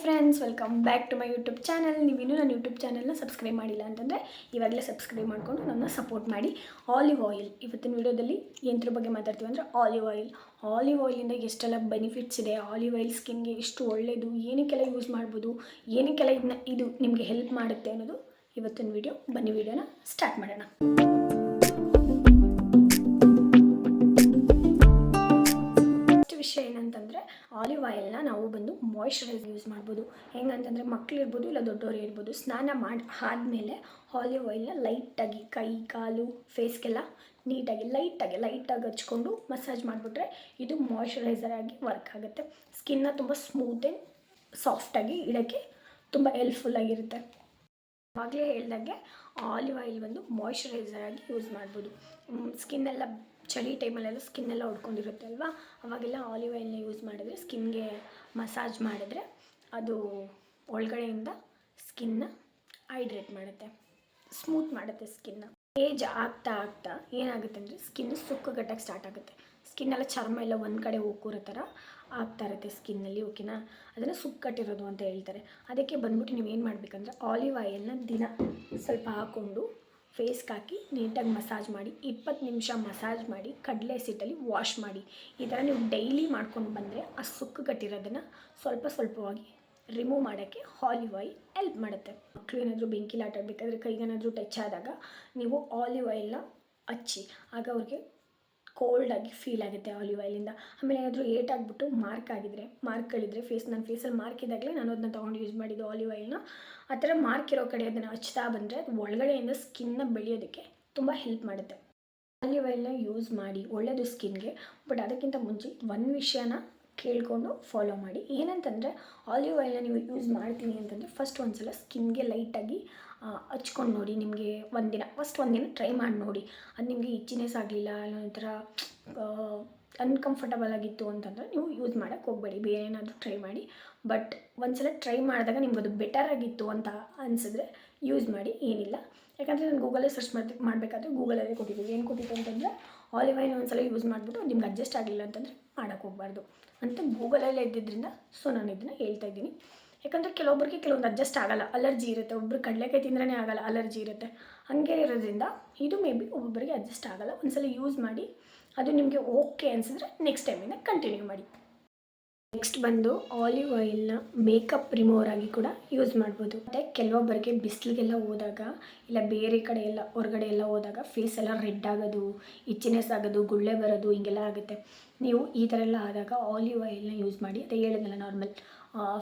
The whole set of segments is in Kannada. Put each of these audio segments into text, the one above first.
Friends welcome back to my YouTube channel ನೀವಿನ್ನೂ ನನ್ನ ಯೂಟ್ಯೂಬ್ ಚಾನಲ್ನ ಸಬ್ಸ್ಕ್ರೈಬ್ ಮಾಡಿಲ್ಲ ಅಂತಂದರೆ ಇವಾಗಲೇ ಸಬ್ಸ್ಕ್ರೈಬ್ ಮಾಡಿಕೊಂಡು ನನ್ನ ಸಪೋರ್ಟ್ ಮಾಡಿ. ಆಲಿವ್ ಆಯಿಲ್ ಇವತ್ತಿನ ವಿಡಿಯೋದಲ್ಲಿ ಎಂತ್ರ ಬಗ್ಗೆ ಮಾತಾಡ್ತೀವಿ ಅಂದರೆ ಆಲಿವ್ ಆಯಿಲ್ ಆಲಿವ್ ಆಯಿಲಿಂದ ಎಷ್ಟೆಲ್ಲ ಬೆನಿಫಿಟ್ಸ್ ಇದೆ? ಆಲಿವ್ ಆಯಿಲ್ ಸ್ಕಿನ್ಗೆ ಎಷ್ಟು ಒಳ್ಳೆಯದು ಏನಕ್ಕೆಲ್ಲ ಯೂಸ್ ಮಾಡ್ಬೋದು? ಏನಕ್ಕೆಲ್ಲ ಇದನ್ನ ಇದು ನಿಮಗೆ ಹೆಲ್ಪ್ ಮಾಡುತ್ತೆ ಅನ್ನೋದು ಇವತ್ತಿನ ವಿಡಿಯೋ. ಬನ್ನಿ ವಿಡಿಯೋನ ಸ್ಟಾರ್ಟ್ ಮಾಡೋಣ. ನಾವು ಬಂದು ಮಾಯ್ಶ್ಚರೈಸರ್ ಯೂಸ್ ಮಾಡ್ಬೋದು. ಹೆಂಗಂತಂದರೆ ಮಕ್ಳು ಇರ್ಬೋದು ಇಲ್ಲ ದೊಡ್ಡವರು ಇರ್ಬೋದು, ಸ್ನಾನ ಮಾಡಿ, ಆದಮೇಲೆ ಆಲಿವ್ ಆಯಿಲ್ನ ಲೈಟಾಗಿ ಕೈ, ಕಾಲು ಫೇಸ್ಗೆಲ್ಲ ನೀಟಾಗಿ ಲೈಟಾಗಿ ಲೈಟಾಗಿ ಹಚ್ಕೊಂಡು ಮಸಾಜ್ ಮಾಡಿಬಿಟ್ರೆ ಇದು ಮಾಯ್ಶ್ಚರೈಸರ್ ಆಗಿ ವರ್ಕ್ ಆಗುತ್ತೆ. ಸ್ಕಿನ್ನ ತುಂಬ ಸ್ಮೂತ್ ಆ್ಯಂಡ್ ಸಾಫ್ಟಾಗಿ ಇಡೋಕ್ಕೆ ತುಂಬ ಹೆಲ್ಪ್ಫುಲ್ ಆಗಿರುತ್ತೆ. ಆವಾಗಲೇ ಹೇಳ್ದಂಗೆ ಆಲಿವ್ ಆಯಿಲ್ ಬಂದು ಮಾಯ್ಶ್ಚರೈಸರ್ ಆಗಿ ಯೂಸ್ ಮಾಡ್ಬೋದು. ಸ್ಕಿನ್ ಎಲ್ಲ ಚಳಿ ಟೈಮಲ್ಲೆಲ್ಲ ಸ್ಕಿನ್ನೆಲ್ಲ ಹೊಡ್ಕೊಂಡಿರುತ್ತೆ ಅಲ್ವಾ? ಅವಾಗೆಲ್ಲ ಆಲಿವ್ ಆಯಿಲ್ನ ಯೂಸ್ ಮಾಡಿದ್ರೆ ಸ್ಕಿನ್ಗೆ ಮಸಾಜ್ ಮಾಡಿದ್ರೆ ಅದು ಒಳಗಡೆಯಿಂದ ಸ್ಕಿನ್ನ ಹೈಡ್ರೇಟ್ ಮಾಡುತ್ತೆ. ಸ್ಮೂತ್ ಮಾಡುತ್ತೆ ಸ್ಕಿನ್ನ. ಏಜ್ ಆಗ್ತಾ ಆಗ್ತಾ ಏನಾಗುತ್ತೆ ಅಂದರೆ ಸ್ಕಿನ್ ಸುಕ್ಕಗಟ್ಟಕ್ಕೆ ಸ್ಟಾರ್ಟ್ ಆಗುತ್ತೆ. ಸ್ಕಿನ್ನೆಲ್ಲ ಚರ್ಮ ಎಲ್ಲ ಒಂದು ಕಡೆ ಹೋಗ್ಕೂರೋ ಥರ ಆಗ್ತಾ ಇರುತ್ತೆ ಸ್ಕಿನ್ನಲ್ಲಿ, ಓಕೆನಾ? ಅದನ್ನು ಸುಕ್ಕಟ್ಟಿರೋದು ಅಂತ ಹೇಳ್ತಾರೆ. ಅದಕ್ಕೆ ಬಂದ್ಬಿಟ್ಟು ನೀವು ಏನು ಮಾಡಬೇಕಂದ್ರೆ ಆಲಿವ್ ಆಯಿಲ್ನ ದಿನ ಸ್ವಲ್ಪ ಹಾಕ್ಕೊಂಡು ಫೇಸ್ಗೆ ಹಾಕಿ ನೀಟಾಗಿ ಮಸಾಜ್ ಮಾಡಿ, ಇಪ್ಪತ್ತು ನಿಮಿಷ ಮಸಾಜ್ ಮಾಡಿ, ಕಡಲೆ ಸಿಟ್ಟಲ್ಲಿ ವಾಶ್ ಮಾಡಿ. ಈ ಥರ ನೀವು ಡೈಲಿ ಮಾಡ್ಕೊಂಡು ಬಂದರೆ ಆ ಸುಕ್ಕು ಕಟ್ಟಿರೋದನ್ನು ಸ್ವಲ್ಪ ಸ್ವಲ್ಪವಾಗಿ ರಿಮೂವ್ ಮಾಡೋಕ್ಕೆ ಆಲಿವ್ ಆಯಿಲ್ ಹೆಲ್ಪ್ ಮಾಡುತ್ತೆ. ಮಕ್ಕಳು ಏನಾದರೂ ಬೆಂಕಿಲಿ ಆಟ ಆಡಬೇಕಾದ್ರೆ ಕೈಗೇನಾದರೂ ಟಚ್ ಆದಾಗ ನೀವು ಆಲಿವ್ ಆಯಿಲ್ನ ಹಚ್ಚಿ, ಆಗ ಅವ್ರಿಗೆ ಕೋಲ್ಡಾಗಿ ಫೀಲ್ ಆಗುತ್ತೆ ಆಲಿವ್ ಆಯಿಲಿಂದ ಆಮೇಲೆ ಏನಾದರೂ ಏಟ್ ಆಗಿಬಿಟ್ಟು ಮಾರ್ಕ್ ಆಗಿದ್ರೆ ಮಾರ್ಕ್ಗಳಿದ್ರೆ ಫೇಸ್ ನನ್ನ ಫೇಸಲ್ಲಿ ಮಾರ್ಕ್ ಇದ್ದಾಗಲೇ ನಾನು ಅದನ್ನ ತೊಗೊಂಡು ಯೂಸ್ ಮಾಡಿದ್ದು ಆಲಿವ್ ಆಯಿಲ್ನ ಆ ಥರ ಮಾರ್ಕ್ ಇರೋ ಕಡೆ ಅದನ್ನು ಹಚ್ತಾ ಬಂದರೆ ಅದು ಒಳಗಡೆಯಿಂದ ಸ್ಕಿನ್ನ ಬೆಳೆಯೋದಕ್ಕೆ ತುಂಬ ಹೆಲ್ಪ್ ಮಾಡುತ್ತೆ. ಆಲಿವ್ ಆಯಿಲ್ನ ಯೂಸ್ ಮಾಡಿ ಒಳ್ಳೆಯದು ಸ್ಕಿನ್ಗೆ ಬಟ್ ಅದಕ್ಕಿಂತ ಮುಂಚೆ ಒಂದು ವಿಷಯನ ಕೇಳಿಕೊಂಡು ಫಾಲೋ ಮಾಡಿ. ಏನಂತಂದರೆ ಆಲಿವ್ ಆಯಿಲ್ನ ನೀವು ಯೂಸ್ ಮಾಡ್ತೀನಿ ಅಂತಂದರೆ ಫಸ್ಟ್ ಒಂದು ಸಲ ಸ್ಕಿನ್ಗೆ ಲೈಟಾಗಿ ಹಚ್ಕೊಂಡು ನೋಡಿ ನಿಮಗೆ ಒಂದಿನ ಫಸ್ಟ್ ಒಂದಿನ ಟ್ರೈ ಮಾಡಿ ನೋಡಿ. ಅದು ನಿಮಗೆ ಇಚ್ಚಿನೆಸ್ ಆಗಲಿಲ್ಲ, ಇಲ್ಲ ಒಂಥರ ಅನ್ಕಂಫರ್ಟಬಲ್ ಆಗಿತ್ತು ಅಂತಂದರೆ ನೀವು ಯೂಸ್ ಮಾಡೋಕ್ಕೆ ಹೋಗಬೇಡಿ. ಬೇರೆ ಏನಾದರೂ ಟ್ರೈ ಮಾಡಿ. ಬಟ್ ಒಂದ್ಸಲ ಟ್ರೈ ಮಾಡಿದಾಗ ನಿಮ್ಗೆ ಅದು ಬೆಟರ್ ಆಗಿತ್ತು ಅಂತ ಅನಿಸಿದ್ರೆ ಯೂಸ್ ಮಾಡಿ. ಏನಿಲ್ಲ. ಯಾಕಂದರೆ ನಾನು ಗೂಗಲೇ ಸರ್ಚ್ ಮಾಡಿ ಮಾಡಬೇಕಾದ್ರೆ ಗೂಗಲಲ್ಲೇ ಕೊಟ್ಟಿದ್ದೀವಿ ಏನು ಕೊಟ್ಟಿದ್ದು ಅಂತಂದರೆ ಆಲಿವ್ ಆಯಿಲ್ ಒಂದ್ಸಲ ಯೂಸ್ ಮಾಡಿಬಿಟ್ಟು ನಿಮ್ಗೆ ಅಡ್ಜಸ್ಟ್ ಆಗಲಿಲ್ಲ ಅಂತಂದರೆ ಮಾಡೋಕ್ಕೆ ಹೋಗ್ಬಾರ್ದು ಅಂತ ಗೂಗಲಲ್ಲೇ ಇದ್ದಿದ್ದರಿಂದ ಸೊ ನಾನು ಇದನ್ನು ಹೇಳ್ತಾ ಇದ್ದೀನಿ. ಯಾಕಂದರೆ ಕೆಲವೊಬ್ಬರಿಗೆ ಕೆಲವೊಂದು ಅಡ್ಜಸ್ಟ್ ಆಗಲ್ಲ. ಅಲರ್ಜಿ ಇರುತ್ತೆ ಒಬ್ಬರು ಕಡಲೆಕಾಯಿ ತಿಂದ್ರೇ ಆಗಲ್ಲ ಅಲರ್ಜಿ ಇರುತ್ತೆ. ಹಾಗೆ ಇರೋದ್ರಿಂದ ಇದು ಮೇ ಬಿ ಒಬ್ಬೊಬ್ಬರಿಗೆ ಅಡ್ಜಸ್ಟ್ ಆಗಲ್ಲ. ಒಂದ್ಸಲ ಯೂಸ್ ಮಾಡಿ, ಅದು ನಿಮಗೆ ಓಕೆ ಅನಿಸಿದ್ರೆ ನೆಕ್ಸ್ಟ್ ಟೈಮಿಂದ ಕಂಟಿನ್ಯೂ ಮಾಡಿ. ನೆಕ್ಸ್ಟ್ ಬಂದು ಆಲಿವ್ ಆಯಿಲ್ನ ಮೇಕಪ್ ರಿಮೂವರ್ ಆಗಿ ಕೂಡ ಯೂಸ್ ಮಾಡ್ಬೋದು. ಮತ್ತು ಕೆಲವೊಬ್ಬರಿಗೆ ಬಿಸಿಲಿಗೆಲ್ಲ ಹೋದಾಗ ಇಲ್ಲ ಬೇರೆ ಕಡೆ ಎಲ್ಲ ಹೊರಗಡೆ ಎಲ್ಲ ಹೋದಾಗ ಫೇಸ್ ಎಲ್ಲ ರೆಡ್ ಆಗೋದು ಇಚ್ಚಿನೆಸ್ ಆಗೋದು, ಗುಳ್ಳೆ ಬರೋದು ಹಿಂಗೆಲ್ಲ ಆಗುತ್ತೆ. ನೀವು ಈ ಥರ ಎಲ್ಲ ಆದಾಗ ಆಲಿವ್ ಆಯಿಲ್ನ ಯೂಸ್ ಮಾಡಿ, ಅದೇ ಹೇಳಿದ್ನಲ್ಲ ನಾರ್ಮಲ್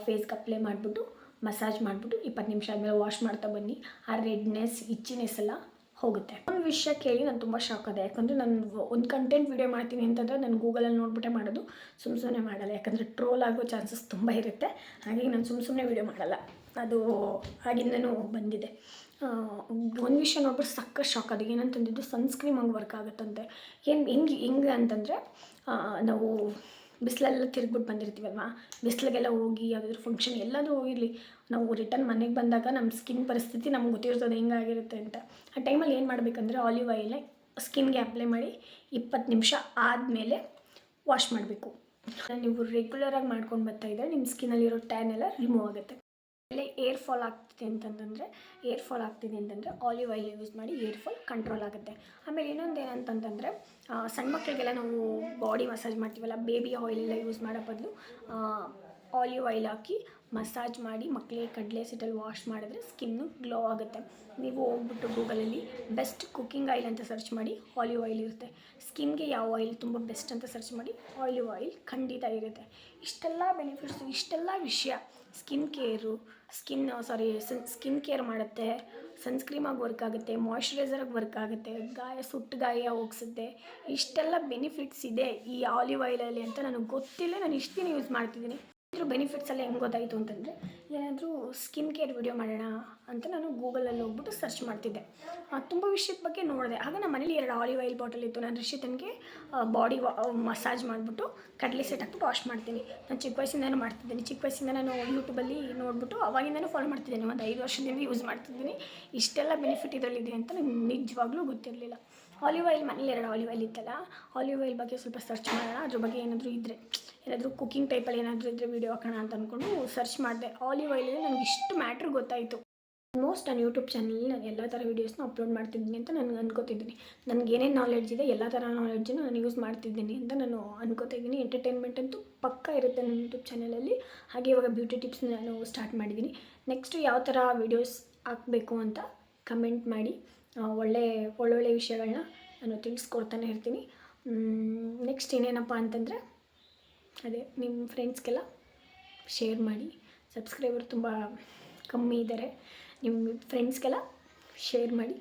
ಫೇಸ್ಗೆ ಅಪ್ಲೈ ಮಾಡಿಬಿಟ್ಟು ಮಸಾಜ್ ಮಾಡಿಬಿಟ್ಟು ಇಪ್ಪತ್ತು ನಿಮಿಷ ಆದಮೇಲೆ ವಾಶ್ ಮಾಡ್ತಾ ಬನ್ನಿ. ಆ ರೆಡ್ನೆಸ್ ಇಚ್ಚಿನೆಸ್ ಎಲ್ಲ ಹೋಗುತ್ತೆ. ಒಂದು ವಿಷಯ ಕೇಳಿ ನಾನು ತುಂಬ ಶಾಕ್ ಆದೆ. ಯಾಕಂದರೆ ನಾನು ಒಂದು ಕಂಟೆಂಟ್ ವೀಡಿಯೋ ಮಾಡ್ತೀನಿ ಅಂತಂದರೆ ನಾನು ಗೂಗಲಲ್ಲಿ ನೋಡ್ಬಿಟ್ಟೆ ಮಾಡೋದು ಸುಮ್ಮ ಸುಮ್ಮನೆ ಮಾಡಲ್ಲ. ಯಾಕಂದರೆ ಟ್ರೋಲ್ ಆಗೋ ಚಾನ್ಸಸ್ ತುಂಬ ಇರುತ್ತೆ. ಹಾಗಾಗಿ ನಾನು ಸುಮ್ಮ ಸುಮ್ಮನೆ ವೀಡಿಯೋ ಮಾಡಲ್ಲ. ಅದು ಆಗಿಂದನೂ ಬಂದಿದೆ. ಒಂದು ವಿಷಯ ನೋಡ್ಬಿಟ್ಟು ಸಕ್ಕ ಶಾಕ್ ಅದು ಏನಂತಂದಿದ್ದು ಸನ್ಸ್ಕ್ರೀಮ್ ಹಂಗೆ ವರ್ಕ್ ಆಗುತ್ತಂತೆ. ಏನು, ಹೆಂಗೆ ಹೆಂಗೆ ಅಂತಂದರೆ ನಾವು ಬಿಸಿಲೆಲ್ಲ ತಿರುಗ್ಬಿಟ್ಟು ಬಂದಿರ್ತೀವಲ್ವ? ಬಿಸಿಲಿಗೆಲ್ಲ ಹೋಗಿ ಯಾವುದಾದ್ರೂ ಫಂಕ್ಷನ್ ಎಲ್ಲದೂ ಹೋಗಿರಲಿ. ನಾವು ರಿಟರ್ನ್ ಮನೆಗೆ ಬಂದಾಗ ನಮ್ಮ ಸ್ಕಿನ್ ಪರಿಸ್ಥಿತಿ ನಮ್ಗೆ ಗೊತ್ತಿರ್ತದೆ ಹೆಂಗಾಗಿರುತ್ತೆ ಅಂತ. ಆ ಟೈಮಲ್ಲಿ ಏನು ಮಾಡಬೇಕಂದ್ರೆ ಆಲಿವ್ ಆಯಿಲ್ನ ಸ್ಕಿನ್ಗೆ ಅಪ್ಲೈ ಮಾಡಿ ಇಪ್ಪತ್ತು ನಿಮಿಷ ಆದಮೇಲೆ ವಾಶ್ ಮಾಡಬೇಕು. ನೀವು ರೆಗ್ಯುಲರಾಗಿ ಮಾಡ್ಕೊಂಡು ಬರ್ತಾ ಇದ್ದರೆ ನಿಮ್ಮ ಸ್ಕಿನ್ನಲ್ಲಿರೋ ಟ್ಯಾನ್ ಎಲ್ಲ ರಿಮೂವ್ ಆಗುತ್ತೆ. ಆಮೇಲೆ ಏರ್ ಫಾಲ್ ಆಗ್ತಿದೆ ಅಂತಂತಂದರೆ ಏರ್ ಫಾಲ್ ಆಗ್ತಿದೆ ಅಂತಂದರೆ ಆಲಿವ್ ಆಯಿಲ್ ಯೂಸ್ ಮಾಡಿ ಏರ್ ಫಾಲ್ ಕಂಟ್ರೋಲ್ ಆಗುತ್ತೆ. ಆಮೇಲೆ ಇನ್ನೊಂದು ಏನಂತಂತಂದರೆ ಸಣ್ಣ ಮಕ್ಕಳಿಗೆಲ್ಲ ನಾವು ಬಾಡಿ ಮಸಾಜ್ ಮಾಡ್ತೀವಲ್ಲ ಬೇಬಿ ಆಯಿಲ್ ಎಲ್ಲ ಯೂಸ್ ಮಾಡೋ ಬದಲು ಆಲಿವ್ ಆಯಿಲ್ ಹಾಕಿ ಮಸಾಜ್ ಮಾಡಿ ಮಕ್ಕಳಿಗೆ ಕಡಲೆ ಸಿಟಲ್ಲಿ ವಾಶ್ ಮಾಡಿದ್ರೆ ಸ್ಕಿನ್ನು ಗ್ಲೋ ಆಗುತ್ತೆ. ನೀವು ಹೋಗ್ಬಿಟ್ಟು ಗೂಗಲಲ್ಲಿ ಬೆಸ್ಟ್ ಕುಕ್ಕಿಂಗ್ ಆಯಿಲ್ ಅಂತ ಸರ್ಚ್ ಮಾಡಿ ಆಲಿವ್ ಆಯಿಲ್ ಇರುತ್ತೆ. ಸ್ಕಿನ್ಗೆ ಯಾವ ಆಯಿಲ್ ತುಂಬ ಬೆಸ್ಟ್ ಅಂತ ಸರ್ಚ್ ಮಾಡಿ ಆಲಿವ್ ಆಯಿಲ್ ಖಂಡಿತ ಇರುತ್ತೆ. ಇಷ್ಟೆಲ್ಲ ಬೆನಿಫಿಟ್ಸು ಇಷ್ಟೆಲ್ಲ ವಿಷಯ. Skin care skin sorry sun skin care ಮಾಡುತ್ತೆ ಸನ್ಸ್ಕ್ರೀಮಾಗಿ ವರ್ಕ್ ಆಗುತ್ತೆ ಮಾಯ್ಶ್ಚರೈಸರಾಗಿ ವರ್ಕ್ ಆಗುತ್ತೆ, ಗಾಯ, ಸುಟ್ಟು ಗಾಯ ಹೋಗ್ಸುತ್ತೆ. ಇಷ್ಟೆಲ್ಲ ಬೆನಿಫಿಟ್ಸ್ ಇದೆ ಈ ಆಲಿವ್ ಆಯಿಲಲ್ಲಿ ಅಂತ ನನಗೆ ಗೊತ್ತಿಲ್ಲ. ನಾನು ಇಷ್ಟು ದಿನ ಯೂಸ್ ಮಾಡ್ತಿದ್ದೀನಿ. ಇದ್ರ ಬೆನಿಫಿಟ್ಸ್ ಎಲ್ಲ ಹೆಂಗೆ ಗೊತ್ತಾಯಿತು ಅಂತಂದರೆ, ಏನಾದರೂ ಸ್ಕಿನ್ ಕೇರ್ ವಿಡಿಯೋ ಮಾಡೋಣ ಅಂತ ನಾನು ಗೂಗಲಲ್ಲಿ ಹೋಗ್ಬಿಟ್ಟು ಸರ್ಚ್ ಮಾಡ್ತಿದ್ದೆ. ತುಂಬ ವಿಷಯದ ಬಗ್ಗೆ ನೋಡಿದೆ. ಆಗ ನಮ್ಮ ಮನೇಲಿ ಎರಡು ಆಲಿವ್ ಆಯಿಲ್ ಬಾಟಲ್ ಇತ್ತು. ನಾನು ರಿಷಿತನಿಗೆ ಬಾಡಿ ಮಸಾಜ್ ಮಾಡಿಬಿಟ್ಟು ಕಡಲೆ ಸೆಟ್ ಹಾಕ್ಬಿಟ್ಟು ವಾಶ್ ಮಾಡ್ತೀನಿ. ನಾನು ಚಿಕ್ಕ ವಯಸ್ಸಿಂದನೂ ಮಾಡ್ತಿದ್ದೀನಿ. ಚಿಕ್ಕ ವಯಸ್ಸಿಂದ ನಾನು ಯೂಟ್ಯೂಬಲ್ಲಿ ನೋಡಿಬಿಟ್ಟು ಅವಾಗಿಂದನೂ ಫಾಲೋ ಮಾಡ್ತಿದ್ದೀನಿ. ಒಂದು ಐದು ವರ್ಷದಿಂದ ಯೂಸ್ ಮಾಡ್ತಿದ್ದೀನಿ. ಇಷ್ಟೆಲ್ಲ ಬೆನಿಫಿಟ್ ಇದರಲ್ಲಿದೆ ಅಂತ ನನಗೆ ನಿಜವಾಗ್ಲೂ ಗೊತ್ತಿರಲಿಲ್ಲ. ಆಲಿವ್ ಆಯಿಲ್ ಮನೇಲಿ ಎರಡು ಆಲಿವ್ ಆಯಿಲ್ ಇತ್ತಲ್ಲ ಆಲಿವ್ ಆಯಿಲ್ ಬಗ್ಗೆ ಸ್ವಲ್ಪ ಸರ್ಚ್ ಮಾಡೋಣ. ಅದ್ರ ಬಗ್ಗೆ ಏನಾದರೂ ಇದ್ದರೆ ಏನಾದರೂ ಕುಕ್ಕಿಂಗ್ ಟೈಪಲ್ಲಿ ಏನಾದರೂ ಇದ್ದರೆ ವೀಡಿಯೋ ಹಾಕೋಣ ಅಂತ ಅಂದ್ಕೊಂಡು ಸರ್ಚ್ ಮಾಡಿದೆ. ಆಲಿವ್ ಆಯಿಲ್ ನನಗೆ ಇಷ್ಟು ಮ್ಯಾಟ್ರ್ ಗೊತ್ತಾಯಿತು. ಆಲ್ಮೋಸ್ಟ್ ನಾನು ಯೂಟ್ಯೂಬ್ ಚಾನಲಲ್ಲಿ ನಾನು ಎಲ್ಲ ಥರ ವೀಡಿಯೋಸ್ನ ಅಪ್ಲೋಡ್ ಮಾಡ್ತಿದ್ದೀನಿ ಅಂತ ನಾನು ಅನ್ಕೋತಿದ್ದೀನಿ. ನನಗೆ ಏನೇನು ನಾಲೆಡ್ಜ್ ಇದೆ, ಎಲ್ಲ ಥರ ನಾಲೆಡ್ಜನ್ನು ನಾನು ಯೂಸ್ ಮಾಡ್ತಿದ್ದೀನಿ ಅಂತ ನಾನು ಅನ್ಕೋತಿದ್ದೀನಿ. ಎಂಟರ್ಟೈನ್ಮೆಂಟ್ ಅಂತೂ ಪಕ್ಕ ಇರುತ್ತೆ ನನ್ನ ಯೂಟ್ಯೂಬ್ ಚಾನಲಲ್ಲಿ ಹಾಗೆ ಇವಾಗ ಬ್ಯೂಟಿ ಟಿಪ್ಸ್ ನಾನು ಸ್ಟಾರ್ಟ್ ಮಾಡಿದ್ದೀನಿ. ನೆಕ್ಸ್ಟು ಯಾವ ಥರ ವೀಡಿಯೋಸ್ ಹಾಕಬೇಕು ಅಂತ ಕಮೆಂಟ್ ಮಾಡಿ. ಒಳ್ಳೆ, ಒಳ್ಳೊಳ್ಳೆ ವಿಷಯಗಳನ್ನ ನಾನು ತಿಳಿಸ್ಕೊಡ್ತಾನೆ ಇರ್ತೀನಿ. ನೆಕ್ಸ್ಟ್ ಇನ್ನೇನಪ್ಪ ಅಂತಂದರೆ, ಅದೇ ನಿಮ್ಮ ಫ್ರೆಂಡ್ಸ್ಗೆಲ್ಲ ಶೇರ್ ಮಾಡಿ. ಸಬ್ಸ್ಕ್ರೈಬರ್ ತುಂಬ ಕಮ್ಮಿ ಇದ್ದಾರೆ ನಿಮ್ಮ ಫ್ರೆಂಡ್ಸ್ಗೆಲ್ಲ ಶೇರ್ ಮಾಡಿ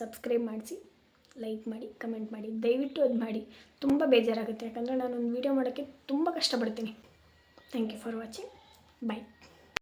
ಸಬ್ಸ್ಕ್ರೈಬ್ ಮಾಡಿಸಿ ಲೈಕ್ ಮಾಡಿ ಕಮೆಂಟ್ ಮಾಡಿ, ದಯವಿಟ್ಟು ಅದು ಮಾಡಿ. ತುಂಬ ಬೇಜಾರಾಗುತ್ತೆ. ಯಾಕಂದರೆ ನಾನೊಂದು ವೀಡಿಯೋ ಮಾಡೋಕ್ಕೆ ತುಂಬ ಕಷ್ಟಪಡ್ತೀನಿ. Thank you for watching bye